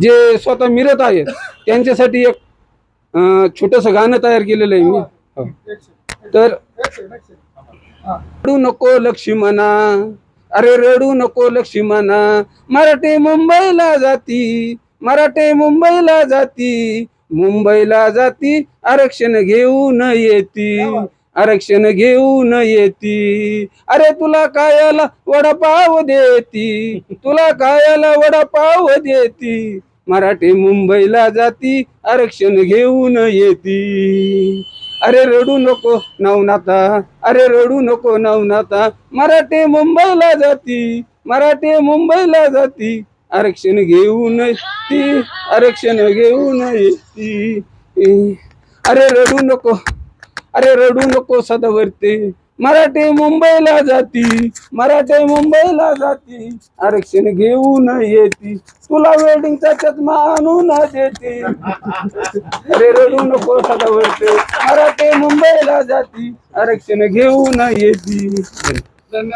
जे स्वतः मिरत आहेत त्यांच्यासाठी एक छोटस गाणं तयार केलेलं आहे मी. हो. तर रडू नको लक्ष्मणा अरे रडू नको लक्ष्मणा मराठे मुंबईला जाती मराठे मुंबईला जाती मुंबईला जाती आरक्षण घेऊन येती. आरक्षण घेऊन येती. अरे तुला कायाला वडापाव देती? तुला कायाला वडापाव देती? मराठी मुंबईला जाती आरक्षण घेऊन येती. अरे रडू नको नवनाथा अरे रडू नको नवनाथा मराठे मुंबईला जाती मराठे मुंबईला जाती आरक्षण घेऊन येती आरक्षण घेऊन येती. अरे रडू नको अरे रडू नको सदावरते. मराठे मुंबईला जाती मराठे मुंबईला जाती. आरक्षण घेऊन येती तुला वेडिंगचा चष्मा आणून देते. अरे रडू नको सदावरते मराठे मुंबईला जाती आरक्षण घेऊन येती.